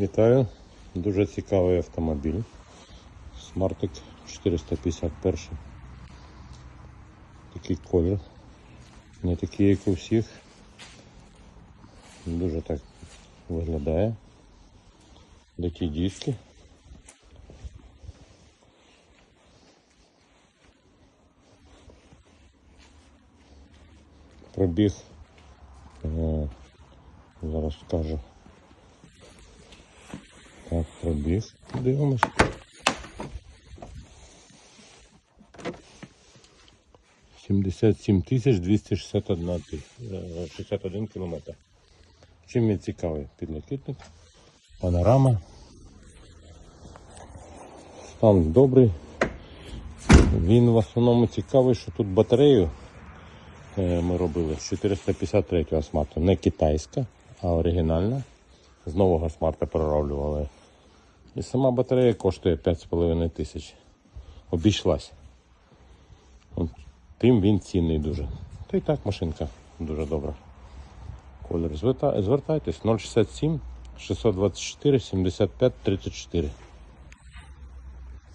Вітаю. Дуже цікавий автомобіль. Смартик 451. Такий колір. Не такий, як у всіх. Дуже так виглядає. Такі диски. Пробіг. е, Зараз скажу. Так, пробіг. Дивимось. Сімдесят сім тисяч двісті шістдесят одна ти- 61 кілометр. Чим він цікавий? Підлокітник, панорама. Стан добрий. Він в основному цікавий, що тут батарею е, ми робили з 453 смарту. Не китайська, а оригінальна. З нового смарта перероблювали. І сама батарея коштує 5,5 тисяч. Обійшлась. Тим він цінний дуже. Та й так машинка дуже добра. Колір. Звертайтесь 067 624 75 34.